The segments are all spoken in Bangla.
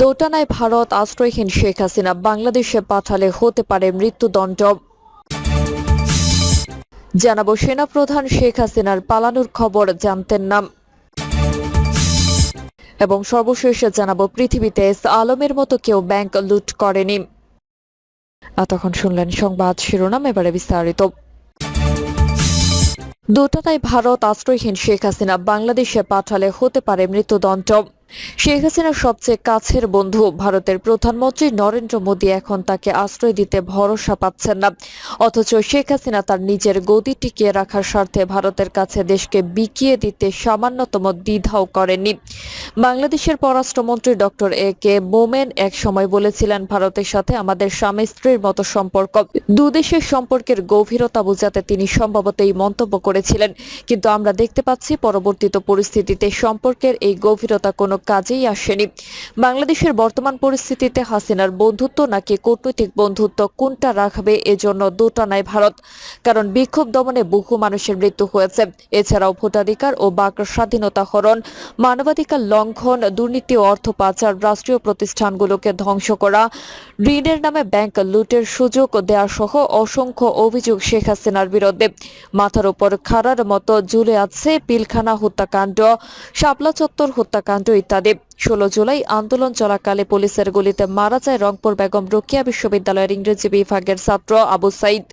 দোটানায় ভারত আশ্রয়হীন শেখ হাসিনা বাংলাদেশে পাঠালে হতে পারে মৃত্যুদণ্ড। জানাব সেনাপ্রধান শেখ হাসিনার পালানোর খবর, জানতেন না। এবং সর্বশেষে জানাব পৃথিবীতে আলমের মতো কেউ ব্যাংক লুট করেনি। এতক্ষণ শুনলেন সংবাদ শিরোনাম, এবারে বিস্তারিত। দুটানায় ভারত আশ্রয়হীন শেখ হাসিনা বাংলাদেশে পাঠালে হতে পারে মৃত্যুদণ্ড। শেখ হাসিনার সবচেয়ে কাছের বন্ধু ভারতের প্রধানমন্ত্রী নরেন্দ্র মোদী এখন তাকে আশ্রয় দিতে ভরসা পাচ্ছেন না। অথচ শেখ হাসিনা তার নিজের গদি টিকিয়ে রাখার স্বার্থে ভারতের কাছে দেশকে বিকিয়ে দিতে সামান্যতম দ্বিধাও করেননি। বাংলাদেশের পররাষ্ট্রমন্ত্রী ডক্টর এ কে মোমেন এক সময় বলেছিলেন, ভারতের সাথে আমাদের স্বামী স্ত্রীর মতো সম্পর্ক। দুদেশের সম্পর্কের গভীরতা বোঝাতে তিনি সম্ভবত এই মন্তব্য করেছিলেন। কিন্তু আমরা দেখতে পাচ্ছি পরবর্তীত পরিস্থিতিতে সম্পর্কের এই গভীরতা কোনো কাজেই আসেনি। বাংলাদেশের বর্তমান পরিস্থিতিতে হাসিনার বন্ধুত্ব নাকি কূটনৈতিক বন্ধুত্ব কোনটা রাখবে এজন্য দোটানায় ভারত, কারণ বিক্ষোভ দমনে বহু মানুষের মৃত্যু হয়েছে। এছাড়াও ভোটাধিকার ও বাক স্বাধীনতা হরণ, মানবাধিকার লঙ্ঘন, দুর্নীতি ও অর্থ পাচার, রাষ্ট্রীয় প্রতিষ্ঠানগুলোকে ধ্বংস করা, ঋণের নামে ব্যাংক লুটের সুযোগ দেওয়া সহ অসংখ্য অভিযোগ শেখ হাসিনার বিরুদ্ধে। মাথার উপর খাড়ার মতো ঝুলে আছে পিলখানা হত্যাকাণ্ড, শাপলা চত্বর হত্যাকাণ্ড ইত্যাদি ষোলো জুলাই আন্দোলন চলাকালে পুলিশের গুলিতে মারা যায় রংপুর বেগম রোকেয়া বিশ্ববিদ্যালয়ের ইংরেজি বিভাগের ছাত্র আবু সাইদ।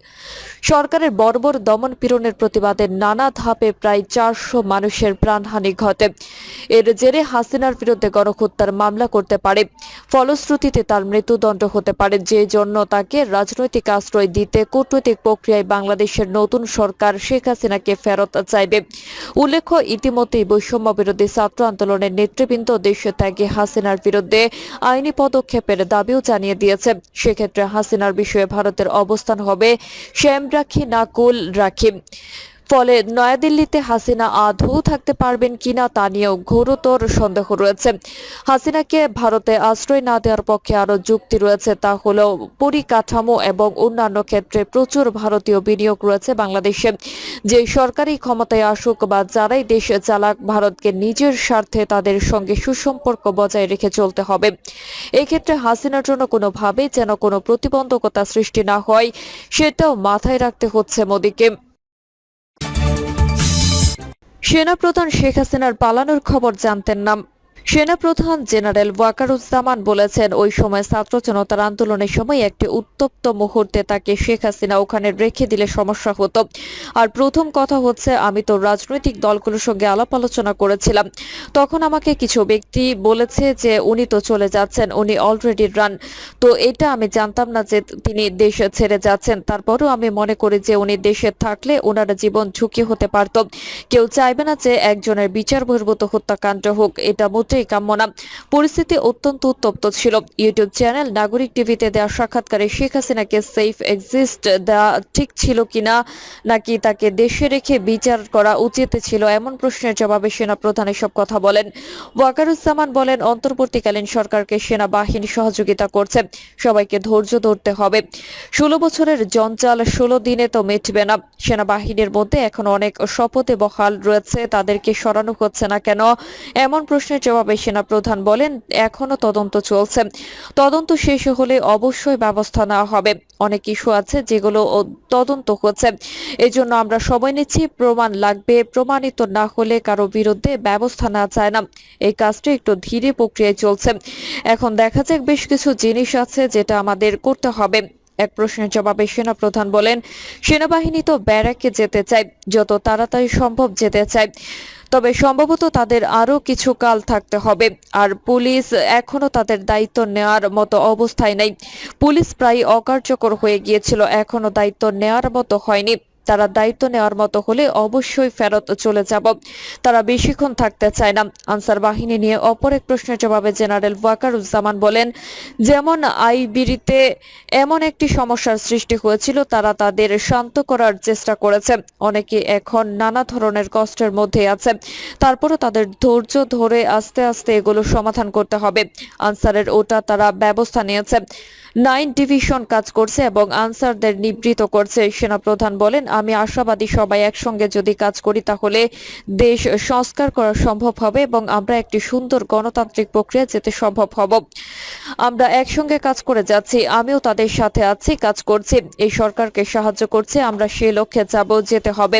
সরকারের বর্বর দমন পীড়নের প্রতিবাদে নানা ধাপে প্রায় চারশো মানুষের প্রাণহানি ঘটে। এর জেরে হাসিনার বিরুদ্ধে গণহত্যার মামলা করতে পারে। ফলশ্রুতিতে তার মৃত্যুদণ্ড হতে পারে। যে জন্য তাকে রাজনৈতিক আশ্রয় দিতে কূটনৈতিক প্রক্রিয়ায় বাংলাদেশের নতুন সরকার শেখ হাসিনাকে ফেরত চাইবে। উল্লেখ্য, ইতিমধ্যেই বৈষম্য বিরোধী ছাত্র আন্দোলনের নেতৃবৃন্দ দেশ ত্যাগে হাসিনার বিরুদ্ধে আইনি পদক্ষেপের দাবিও জানিয়ে দিয়েছে। সেক্ষেত্রে হাসিনার বিষয়ে ভারতের অবস্থান হবে শ্যাম রাখি নাকুল রাখি। ফলে নয়াদিল্লিতে হাসিনা আদৌ থাকতে পারবেন কিনা তা নিয়েও ঘোরতর সন্দেহ রয়েছে। হাসিনাকে ভারতে আশ্রয় না দেওয়ার পক্ষে আরও যুক্তি রয়েছে, তা হলো পরিকাঠামো এবং অন্যান্য ক্ষেত্রে প্রচুর ভারতীয় বিনিয়োগ রয়েছে বাংলাদেশে। যে সরকারি ক্ষমতায় আসুক বা যারাই দেশ চালাক, ভারতকে নিজের স্বার্থে তাদের সঙ্গে সুসম্পর্ক বজায় রেখে চলতে হবে। এক্ষেত্রে হাসিনার জন্য কোনোভাবেই যেন কোনো প্রতিবন্ধকতা সৃষ্টি না হয়, সেটাও মাথায় রাখতে হচ্ছে মোদীকে। সেনাপ্রধান শেখ হাসিনার পালানোর খবর জানতেন না। সেনাপ্রধান জেনারেল ওয়াকারুজ্জামান বলেছেন, ওই সময় ছাত্র জনতার আন্দোলনের সময় একটি উত্তপ্ত মুহূর্তে তাকে শেখ হাসিনা ওখানে রেখে দিলে সমস্যা হতো। আর প্রথম কথা হচ্ছে, আমি তো রাজনৈতিক দলগুলোর সঙ্গে আলাপ আলোচনা করেছিলাম। তখন আমাকে কিছু ব্যক্তি বলেছে যে, উনি তো চলে যাচ্ছেন, উনি অলরেডি রান তো এটা আমি জানতাম না যে তিনি দেশ ছেড়ে যাচ্ছেন। তারপরও আমি মনে করি যে, উনি দেশে থাকলে ওনার জীবন ঝুঁকি হতে পারত। কেউ চাইবে না যে, একজনের বিচার বহির্ভূত হত্যাকাণ্ড হোক, এটা মোটেই কাম্য না। পরিস্থিতি অত্যন্ত উত্তপ্ত ছিল। ইউটিউব চ্যানেল নাগরিক টিভিতে দেওয়া সাক্ষাৎকারে শেখ হাসিনাকে সেফ এক্সিস্ট দেওয়া ঠিক ছিল কিনা, নাকি তাকে দেশে রেখে বিচার করা উচিত ছিল, এমন প্রশ্নের জবাবে সেনা প্রধান এসব কথা বলেন। ওয়াকারুজ্জামান বলেন, অন্তর্বর্তীকালীন সরকারকে সেনাবাহিনী সহযোগিতা করছে। সবাইকে ধৈর্য ধরতে হবে। ষোলো বছরের জঞ্জাল ষোলো দিনে তো মিটবে না। সেনাবাহিনীর মধ্যে এখন অনেক শপথে বহাল রয়েছে। তাদেরকে সরানো হচ্ছে না কেন? এমন প্রশ্নের জবাবে সেনা প্রধান বলেন, এখনও তদন্ত চলছে। তদন্ত শেষ হলে অবশ্যই ব্যবস্থা নেওয়া হবে। অনেক ইস্যু আছে যেগুলো তদন্ত হচ্ছে। এজন্য আমরা সময় নিচ্ছি, প্রমাণ লাগবে। প্রমাণিত না হলে কারও বিরুদ্ধে ব্যবস্থা নেওয়া যায় না। এই কাজটি একটু ধীরে প্রক্রিয়ায় চলছে। এখন দেখা যাক বেশ কিছু জিনিস আছে যেটা আমাদের করতে হবে। এক প্রশ্নের জবাবে সেনা প্রধান বলেন, সেনাবাহিনী তো ব্যারাকে যেতে চায়, যত তাড়াতাড়ি সম্ভব যেতে চায়। তবে সম্ভবত তাদের আরও কিছু কাল থাকতে হবে। আর পুলিশ এখনও তাদের দায়িত্ব নেওয়ার মতো অবস্থায় নেই। পুলিশ প্রায় অকার্যকর হয়ে গিয়েছিল, এখনও দায়িত্ব নেওয়ার মতো হয়নি। তারা দায়িত্ব নেওয়ার মতো হলে অবশ্যই ফেরত চলে যাব। তারা বেশিক্ষণ থাকতে চায় না। আনসার বাহিনী নিয়ে অপর এক প্রশ্নের জবাবে জেনারেল ওয়াকারুজ্জামান বলেন, যেমন আইবিরিতে এমন একটি সমস্যার সৃষ্টি হয়েছিল, তারা তাদের শান্ত করার চেষ্টা করেছে। অনেকে এখন নানা ধরনের কষ্টের মধ্যে আছে। তারপরও তাদের ধৈর্য ধরে আস্তে আস্তে এগুলো সমাধান করতে হবে। আনসারের ওটা তারা ব্যবস্থা নিয়েছে। নাইন ডিভিশন কাজ করছে এবং আনসারদের নিবৃত করছে সেনাপ্রধান বলেন, আমি আশাবাদী সবাই একসঙ্গে যদি কাজ করি তাহলে দেশ সংস্কার করা সম্ভব হবে এবং আমরা একটি সুন্দর গণতান্ত্রিক প্রক্রিয়া যেতে সম্ভব হব। আমরা একসঙ্গে কাজ করে যাচ্ছি, আমিও তাদের সাথে আছি, কাজ করছি। এই সরকারকে সাহায্য করছে, আমরা সে লক্ষ্যে যাব, যেতে হবে।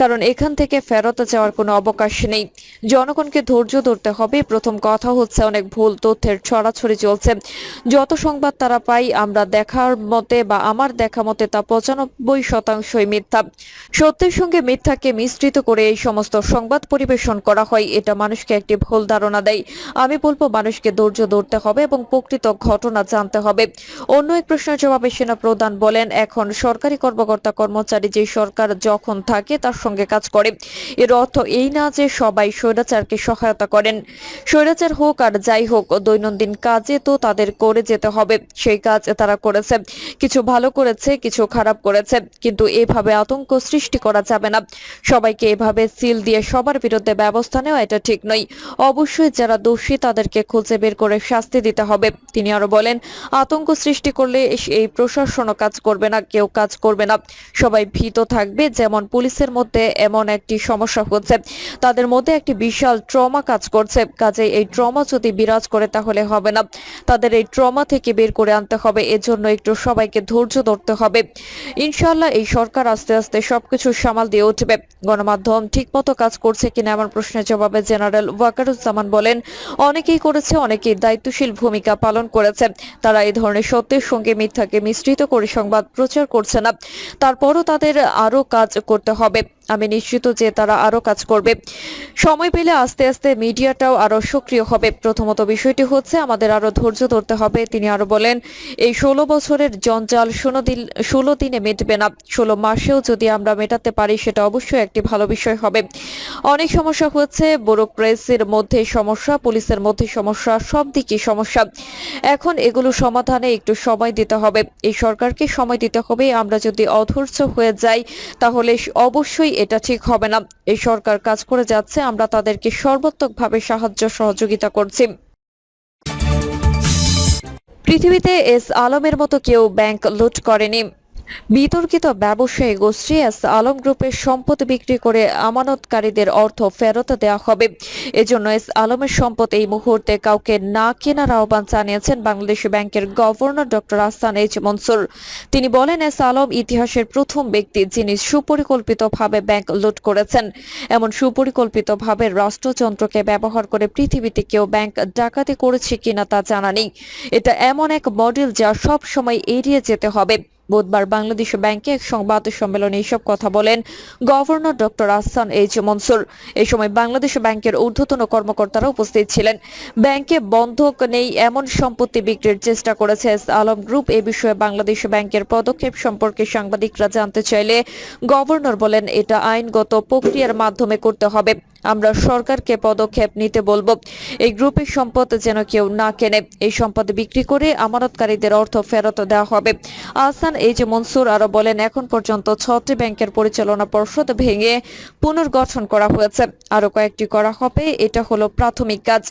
কারণ এখান থেকে ফেরত যাওয়ার কোনো অবকাশ নেই। জনগণকে ধৈর্য ধরতে হবে। প্রথম কথা হচ্ছে অনেক ভুল তথ্যের ছড়াছড়ি চলছে। যত সংবাদ তারা পাই, আমরা দেখার মতে বা আমার দেখা মতে তা পঁচানব্বই শতাংশই মিথ্যা। সত্যের সঙ্গে মিথ্যাকে মিশ্রিত করে এই সমস্ত সংবাদ পরিবেশন করা হয়, এটা মানুষকে একটি ভুল ধারণা দেয়। আমি বলব, মানুষকে ধৈর্য ধরতে হবে এবং প্রকৃত ঘটনা জানতে হবে। অন্য এক প্রশ্নের জবাবে সেনা প্রধান বলেন, এখন সরকারি কর্মকর্তা কর্মচারী যে সরকার যখন থাকে, তার সঙ্গে কাজ করে। এর অর্থ এই না যে সবাই স্বৈরাচারকে সহায়তা করেন। স্বৈরাচার হোক আর যাই হোক, দৈনন্দিন কাজে তো তাদের করে যেতে হবে। সেই কাজ তারা করেছে। কিছু ভালো করেছে, কিছু খারাপ করেছে, কিন্তু এভাবে আতঙ্ক সৃষ্টি করা যাবে না। সবাইকে এভাবে সিল দিয়ে সবার বিরুদ্ধে ব্যবস্থা নেওয়া এটা ঠিক নয়। অবশ্যই যারা দোষী, তাদেরকে খুঁজে বের করে শাস্তি দিতে হবে। তিনি আরও বলেন, আতঙ্ক সৃষ্টি করলে এই প্রশাসনও কাজ করবে না, কেউ কাজ করবে না। সবাই ভীত থাকবে, যেমন পুলিশের মধ্যে এমন একটি সমস্যা হচ্ছে। তাদের মধ্যে একটি বিশাল ট্রমা কাজ করছে। কাজে এই ট্রমা যদি বিরাজ করে, তাহলে হবে না। তাদের এই ট্রমা থেকে বের করে আনতে হবে। এজন্য একটু সবাইকে ধৈর্য ধরতে হবে। ইনশাআল্লাহ এই সরকার আস্তে আস্তে সবকিছু সামাল দিয়ে উঠবে। গণমাধ্যম ঠিকমতো কাজ করছে কিনা এমন প্রশ্নের জবাবে জেনারেল ওয়াকারুজ্জামান বলেন, অনেকেই করেছে, অনেকেই দায়িত্বশীল ভূমিকা পালন করেছে। তারা এই ধরনের সত্যের সঙ্গে মিথ্যাকে মিশ্রিত করে সংবাদ প্রচার করছে না। তারপরও তাদের আরও কাজ করতে হবে। আমি নিশ্চিত যে তারা আরও কাজ করবে। সময় পেলে আস্তে আস্তে মিডিয়াটাও আরও সক্রিয় হবে। প্রথমত বিষয়টি হচ্ছে, আমাদের আরও ধৈর্য ধরতে হবে। তিনি আরও বলেন এই ষোলো বছরের জঞ্জাল ষোলো দিন, ষোলো দিনে মিটবে না। ষোলো মাসেও যদি আমরা মেটাতে পারি, সেটা অবশ্যই একটি ভালো বিষয় হবে। অনেক সমস্যা হচ্ছে বড় প্রেসের মধ্যে সমস্যা, পুলিশের মধ্যে সমস্যা, সব দিকে সমস্যা। এখন এগুলো সমাধানে একটু সময় দিতে হবে। এই সরকারকে সময় দিতে হবে। আমরা যদি অধৈর্য হয়ে যাই, তাহলে অবশ্যই এটা ঠিক হবে না। এই সরকার কাজ করে যাচ্ছে, আমরা তাদেরকে সর্বাত্মকভাবে সাহায্য সহযোগিতা করছি। পৃথিবীতে এস আলমের মতো কেউ ব্যাংক লুট করেনি। বিতর্কিত ব্যবসায়ী গোষ্ঠী এস আলম গ্রুপের সম্পদ বিক্রি করে আমানতকারীদের অর্থ ফেরত দেওয়া হবে। এজন্য এস আলমের সম্পদ এই মুহূর্তে কাউকে না কেনার আহ্বান জানিয়েছেন বাংলাদেশ ব্যাংকের governor doctor Ahsan H Mansur. তিনি বলেন, এস আলম ইতিহাসের প্রথম ব্যক্তি যিনি সুপরিকল্পিতভাবে ব্যাংক লুট করেছেন। এমন সুপরিকল্পিতভাবে রাষ্ট্রযন্ত্রকে ব্যবহার করে পৃথিবীতে কেউ ব্যাংক ডাকাতি করেছে কিনা তা জানা নেই। এটা এমন এক মডেল যা সব সময় এড়িয়ে যেতে হবে। বুধবার বাংলাদেশ ব্যাংকে এক সংবাদ সম্মেলনে এসব কথা বলেন governor doctor Ahsan H Mansur. এই সময় বাংলাদেশ ব্যাংকের ঊর্ধ্বতন কর্মকর্তারা উপস্থিত ছিলেন। ব্যাংকে বন্ধক নেই এমন সম্পত্তি বিক্রির চেষ্টা করেছে এস আলম গ্রুপ। এ বিষয়ে বাংলাদেশ ব্যাংকের পদক্ষেপ সম্পর্কে সাংবাদিকরা জানতে চাইলে গভর্নর বলেন, এটা আইনগত প্রক্রিয়ার মাধ্যমে করতে হবে। আমরা সরকারকে পদক্ষেপ নিতে বলব। এই গ্রুপের সম্পদ যেন কেউ না কেনে। এই সম্পদ বিক্রি করে আমানতকারীদের অর্থ ফেরত দেওয়া হবে। আহসান এই যে মনসুর আরও বলেন, এখন পর্যন্ত ছটি ব্যাংকের পরিচালনা পর্ষদ ভেঙে পুনর্গঠন করা হয়েছে। আরও কয়েকটি করা হবে, এটা হলো প্রাথমিক কাজ।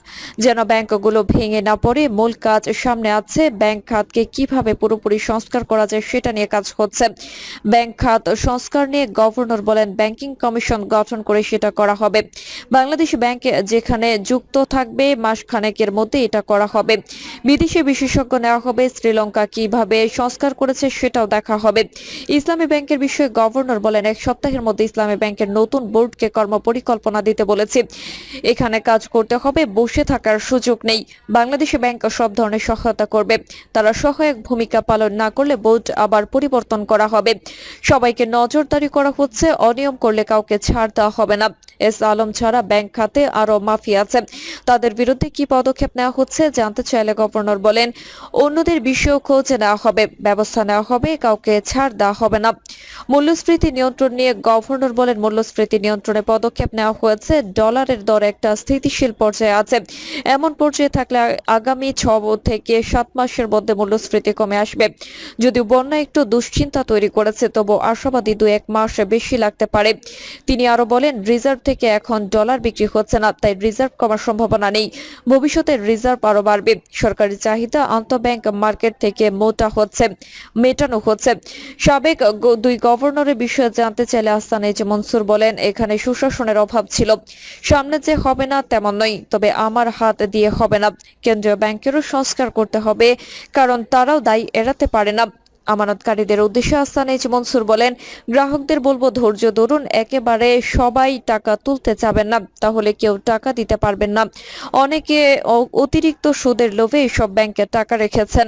যেন ব্যাংকগুলো ভেঙে না পড়ে, মূল কাজ সামনে আছে, ব্যাংক খাতকে কীভাবে পুরোপুরি সংস্কার করা যায় সেটা নিয়ে কাজ হচ্ছে। ব্যাংক খাত সংস্কার নিয়ে গভর্নর বলেন, ব্যাংকিং কমিশন গঠন করে সেটা করা হবে। বাংলাদেশ ব্যাংক যেখানে যুক্ত থাকবে, মাসখানেকের মধ্যে এটা করা হবে। বিদেশি বিশেষজ্ঞ নেওয়া হবে, শ্রীলঙ্কা কীভাবে সংস্কার করেছে সেটাও দেখা হবে। ইসলামী ব্যাংকের বিষয়ে গভর্নর বলেন, এক সপ্তাহের মধ্যে ইসলামী ব্যাংকের নতুন বোর্ডকে কর্মপরিকল্পনা দিতে বলেছে। এখানে কাজ করতে হবে, বসে থাকার সুযোগ নেই। বাংলাদেশি ব্যাংক সব ধরনের সহায়তা করবে। তারা সহায়ক ভূমিকা পালন না করলে বোর্ড আবার পরিবর্তন করা হবে। সবাইকে নজরদারি করা হচ্ছে, অনিয়ম করলে কাউকে ছাড় দেওয়া হবে না। এস আলম ছাড়া ব্যাংক খাতে আরও মাফিয়া আছে। তাদের বিরুদ্ধে কি পদক্ষেপ নেওয়া হচ্ছে জানতে চাইলে গভর্নর বলেন, অন্যদের বিষয়েও খোঁজ নেওয়া হবে, ব্যবস্থা নেওয়া হবে। কাউকে ছাড় দেওয়া হবে না। মূল্যস্ফীতি নিয়ন্ত্রণ নিয়ে গভর্নর বলেন মূল্যস্ফীতি নিয়ন্ত্রণে পদক্ষেপ নেওয়া হয়েছে, ডলারের দর একটা স্থিতিশীল পর্যায়ে আছে। এমন পর্যায়ে থাকলে আগামী ছ থেকে সাত মাসের মধ্যে মূল্যস্ফীতি কমে আসবে। যদিও বন্যা একটু দুশ্চিন্তা তৈরি করেছে, তবু আশাবাদী দু এক মাস বেশি লাগতে পারে। তিনি আরও বলেন, রিজার্ভ থেকে এখন এখন ডলার বিক্রি হচ্ছে না, তাই রিজার্ভ কমার সম্ভাবনা নেই। ভবিষ্যতে রিজার্ভ আরও বাড়বে। সরকারি চাহিদা আন্তঃব্যাংক মার্কেট থেকে মোটা হচ্ছে। মেটানো হচ্ছে। সাবেক দুই গভর্নরের বিষয়ে জানতে চাইলে আস্তানেজ মনসুর বলেন, এখানে সুশাসনের অভাব ছিল। সামনে যে হবে না তেমন নয়, তবে আমার হাত দিয়ে হবে না। কেন্দ্রীয় ব্যাংকেরও সংস্কার করতে হবে, কারণ তারাও দায়, এড়াতে পারে না। আমানতকারীদের উদ্দেশ্যে আস্তানেজ মনসুর বলেন, গ্রাহকদের বলব ধৈর্য ধরুন, একেবারে সবাই টাকা তুলতে চাবেন না, তাহলে কেউ টাকা দিতে পারবেন না। অনেকে অতিরিক্ত সুদের লোভে এইসব ব্যাংকে টাকা রেখেছেন।